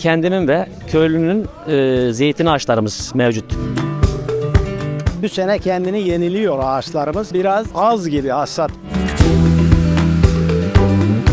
kendimin ve köylünün e, zeytin ağaçlarımız mevcut. Bu sene kendini yeniliyor ağaçlarımız. Biraz az gibi hasat.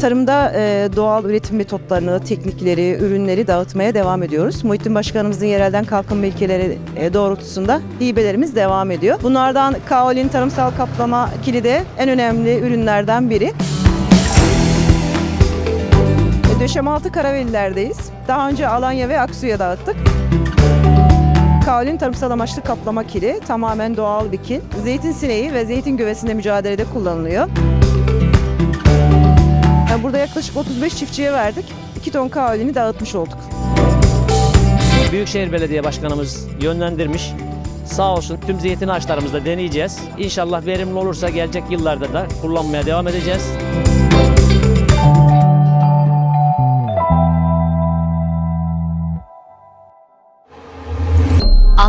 Tarımda e, doğal üretim metotlarını, teknikleri, ürünleri dağıtmaya devam ediyoruz. Muhittin Başkanımızın yerelden kalkınma ilkeleri e, doğrultusunda hibelerimiz devam ediyor. Bunlardan kaolin tarımsal kaplama kilidi en önemli ürünlerden biri. Döşemaltı Karaveliler'deyiz. Daha önce Alanya ve Aksu'ya dağıttık. Kaolin tarımsal amaçlı kaplama kili tamamen doğal bir kil. Zeytin sineği ve zeytin güvesinde mücadelede kullanılıyor. Yani burada yaklaşık 35 çiftçiye verdik. 2 ton kaolini dağıtmış olduk. Büyükşehir Belediye Başkanımız yönlendirmiş. Sağ olsun tüm zeytin ağaçlarımızda deneyeceğiz. İnşallah verimli olursa gelecek yıllarda da kullanmaya devam edeceğiz.